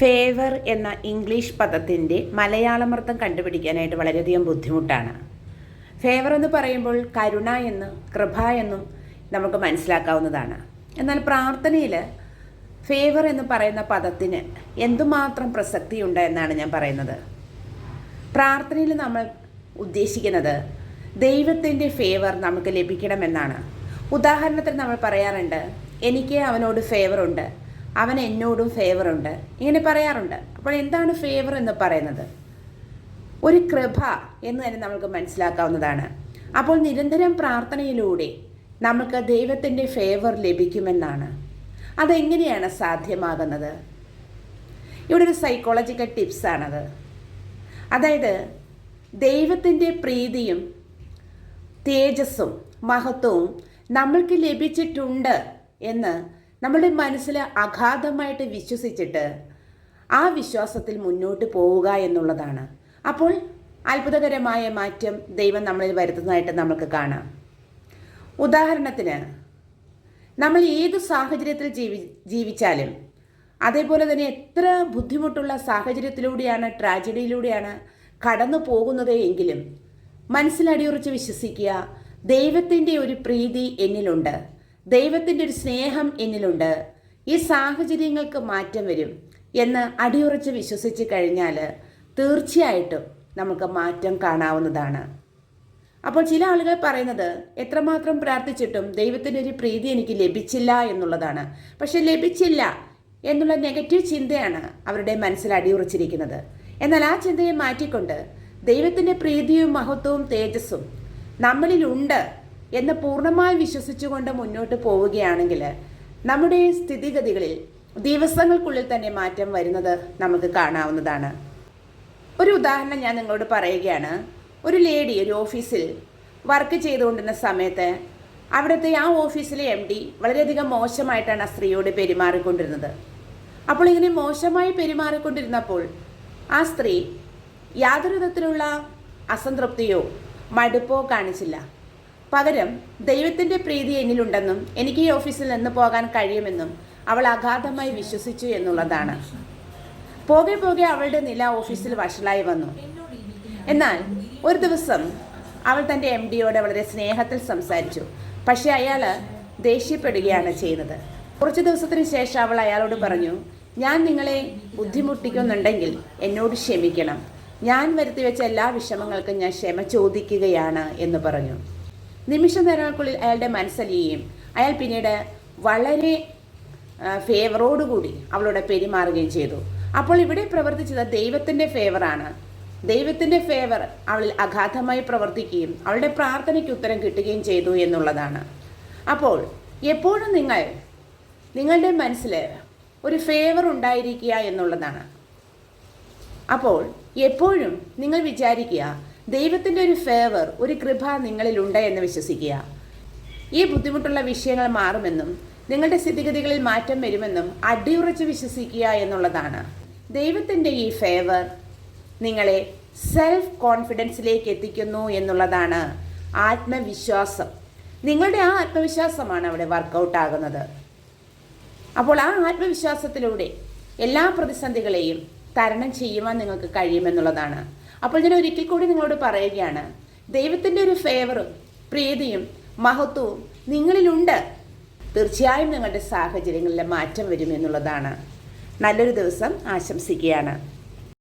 Favour എന്ന English പദത്തിന്റെ മലയാളമർത്ഥം കണ്ടുപിടിക്കാനായിട്ട് വളരെയധികം ബുദ്ധിമുട്ടാണ്. ഫേവർ എന്ന് പറയുമ്പോൾ കരുണ എന്ന് കൃപ എന്നും നമുക്ക് മനസ്സിലാക്കാവുന്നതാണ്. എന്നാൽ പ്രാർത്ഥനയിൽ ഫേവർ എന്ന് പറയുന്ന പദത്തിന് എന്തുമാത്രം പ്രസക്തിയുണ്ട് എന്നാണ് ഞാൻ പറയുന്നത്. പ്രാർത്ഥനയിൽ നമ്മൾ ഉദ്ദേശിക്കുന്നത് ദൈവത്തിന്റെ ഫേവർ നമുക്ക് ലഭിക്കണമെന്നാണ്. ഉദാഹരണത്തിന് നമ്മൾ പറയാറുണ്ട് എനിക്ക് അവനോട് ഫേവറുണ്ട് അവൻ എന്നോടും ഫേവറുണ്ട് ഇങ്ങനെ പറയാറുണ്ട്. അപ്പോൾ എന്താണ് ഫേവർ എന്ന് പറയുന്നത്? ഒരു കൃപ എന്ന് തന്നെ നമുക്ക് മനസ്സിലാക്കാവുന്നതാണ്. അപ്പോൾ നിരന്തരം പ്രാർത്ഥനയിലൂടെ നമുക്ക് ദൈവത്തിന്റെ ഫേവർ ലഭിക്കുമെന്നാണ്. അതെങ്ങനെയാണ് സാധ്യമാകുന്നത്? ഇവിടെ ഒരു സൈക്കോളജിക്കൽ ടിപ്സാണത് അതായത് ദൈവത്തിന്റെ പ്രീതിയും തേജസ്സും മഹത്വവും നമ്മൾക്ക് ലഭിച്ചിട്ടുണ്ട് എന്ന് നമ്മുടെ മനസ്സിൽ അഗാധമായിട്ട് വിശ്വസിച്ചിട്ട് ആ വിശ്വാസത്തിൽ മുന്നോട്ട് പോവുക എന്നുള്ളതാണ്. അപ്പോൾ അത്ഭുതകരമായ മാറ്റം ദൈവം നമ്മളിൽ വരുത്തുന്നതായിട്ട് നമുക്ക് കാണാം. ഉദാഹരണത്തിന് നമ്മൾ ഏത് സാഹചര്യത്തിൽ ജീവി ജീവിച്ചാലും അതേപോലെ തന്നെ എത്ര ബുദ്ധിമുട്ടുള്ള സാഹചര്യത്തിലൂടെയാണ് ട്രാജഡിയിലൂടെയാണ് കടന്നു പോകുന്നത് എങ്കിലും മനസ്സിലടിയുറച്ച് വിശ്വസിക്കുക ദൈവത്തിന്റെ ഒരു പ്രീതി എന്നിലുണ്ട്. ദൈവത്തിന്റെ ഒരു സ്നേഹം എന്നിലുണ്ട്. ഈ സാഹചര്യങ്ങൾക്ക് മാറ്റം വരും എന്ന് അടിയുറച്ച് വിശ്വസിച്ച് കഴിഞ്ഞാൽ തീർച്ചയായിട്ടും നമുക്ക് മാറ്റം കാണാവുന്നതാണ്. അപ്പോൾ ചില ആളുകൾ പറയുന്നത് എത്രമാത്രം പ്രാർത്ഥിച്ചിട്ടും ദൈവത്തിന്റെ ഒരു പ്രീതി എനിക്ക് ലഭിച്ചില്ല എന്നുള്ളതാണ്. പക്ഷെ ലഭിച്ചില്ല എന്നുള്ള നെഗറ്റീവ് ചിന്തയാണ് അവരുടെ മനസ്സിൽ അടിയുറച്ചിരിക്കുന്നത്. എന്നാൽ ആ ചിന്തയെ മാറ്റിക്കൊണ്ട് ദൈവത്തിന്റെ പ്രീതിയും മഹത്വവും തേജസ്സും നമ്മളിലുണ്ട് എന്ന് പൂർണമായി വിശ്വസിച്ചുകൊണ്ട് മുന്നോട്ട് പോവുകയാണെങ്കിൽ നമ്മുടെ സ്ഥിതിഗതികളിൽ ദിവസങ്ങൾക്കുള്ളിൽ തന്നെ മാറ്റം വരുന്നത് നമുക്ക് കാണാവുന്നതാണ്. ഒരു ഉദാഹരണം ഞാൻ നിങ്ങളോട് പറയുകയാണ്. ഒരു ലേഡി ഒരു ഓഫീസിൽ വർക്ക് ചെയ്തുകൊണ്ടിരുന്ന സമയത്ത് അവിടുത്തെ ആ ഓഫീസിലെ എം ഡി വളരെയധികം മോശമായിട്ടാണ് ആ സ്ത്രീയോട് പെരുമാറിക്കൊണ്ടിരുന്നത്. അപ്പോൾ ഇങ്ങനെ മോശമായി പെരുമാറിക്കൊണ്ടിരുന്നപ്പോൾ ആ സ്ത്രീ യാതൊരു വിധത്തിലുള്ള അസംതൃപ്തിയോ മടുപ്പോ കാണിച്ചില്ല. പകരം ദൈവത്തിന്റെ പ്രീതി എന്നിലുണ്ടെന്നും എനിക്ക് ഈ ഓഫീസിൽ നിന്ന് പോകാൻ കഴിയുമെന്നും അവൾ അഗാധമായി വിശ്വസിച്ചു എന്നുള്ളതാണ്. പോകെ പോകെ അവളുടെ നില ഓഫീസിൽ വഷളായി വന്നു. എന്നാൽ ഒരു ദിവസം അവൾ തന്റെ എം ഡിയോട് വളരെ സ്നേഹത്തിൽ സംസാരിച്ചു. പക്ഷേ അയാൾ ദേഷ്യപ്പെടുകയാണ് ചെയ്യുന്നത്. കുറച്ച് ദിവസത്തിന് ശേഷം അവൾ അയാളോട് പറഞ്ഞു ഞാൻ നിങ്ങളെ ബുദ്ധിമുട്ടിക്കുന്നുണ്ടെങ്കിൽ എന്നോട് ക്ഷമിക്കണം. ഞാൻ വരുത്തി വെച്ച എല്ലാ വിഷമങ്ങൾക്കും ഞാൻ ക്ഷമ ചോദിക്കുകയാണ് എന്ന് പറഞ്ഞു. നിമിഷ നേരങ്ങൾക്കുള്ളിൽ അയാളുടെ മനസ്സലിയുകയും അയാൾ പിന്നീട് വളരെ ഫേവറോടുകൂടി അവളോട് പെരുമാറുകയും ചെയ്തു. അപ്പോൾ ഇവിടെ പ്രവർത്തിച്ചത് ദൈവത്തിന്റെ ഫേവറാണ് ദൈവത്തിന്റെ ഫേവർ അവളിൽ അഗാധമായി പ്രവർത്തിക്കുകയും അവളുടെ പ്രാർത്ഥനയ്ക്ക് ഉത്തരം കിട്ടുകയും ചെയ്തു എന്നുള്ളതാണ്. അപ്പോൾ എപ്പോഴും നിങ്ങൾ നിങ്ങളുടെ മനസ്സിൽ ഒരു ഫേവർ ഉണ്ടായിരിക്കുക എന്നുള്ളതാണ്. അപ്പോൾ എപ്പോഴും നിങ്ങൾ വിചാരിക്കുക ദൈവത്തിന്റെ ഒരു ഫേവർ ഒരു കൃപ നിങ്ങളിലുണ്ട് എന്ന് വിശ്വസിക്കുക. ഈ ബുദ്ധിമുട്ടുള്ള വിഷയങ്ങൾ മാറുമെന്നും നിങ്ങളുടെ സ്ഥിതിഗതികളിൽ മാറ്റം വരുമെന്നും അടിയുറച്ച് വിശ്വസിക്കുക എന്നുള്ളതാണ്. ദൈവത്തിന്റെ ഈ ഫേവർ നിങ്ങളെ സെൽഫ് കോൺഫിഡൻസിലേക്ക് എത്തിക്കുന്നു എന്നുള്ളതാണ് ആത്മവിശ്വാസം. നിങ്ങളുടെ ആ ആത്മവിശ്വാസമാണ് അവിടെ വർക്കൗട്ട് ആകുന്നത്. അപ്പോൾ ആ ആത്മവിശ്വാസത്തിലൂടെ എല്ലാ പ്രതിസന്ധികളെയും തരണം ചെയ്യുവാൻ നിങ്ങൾക്ക് കഴിയുമെന്നുള്ളതാണ്. അപ്പോൾ ഞാൻ ഒരിക്കൽ കൂടി നിങ്ങളോട് പറയുകയാണ് ദൈവത്തിന്റെ ഒരു ഫേവറും പ്രീതിയും മഹത്വവും നിങ്ങളിലുണ്ട്. തീർച്ചയായും നിങ്ങളുടെ സാഹചര്യങ്ങളിലെ മാറ്റം വരുമെന്നുള്ളതാണ് നല്ലൊരു ദിവസം ആശംസിക്കുകയാണ്.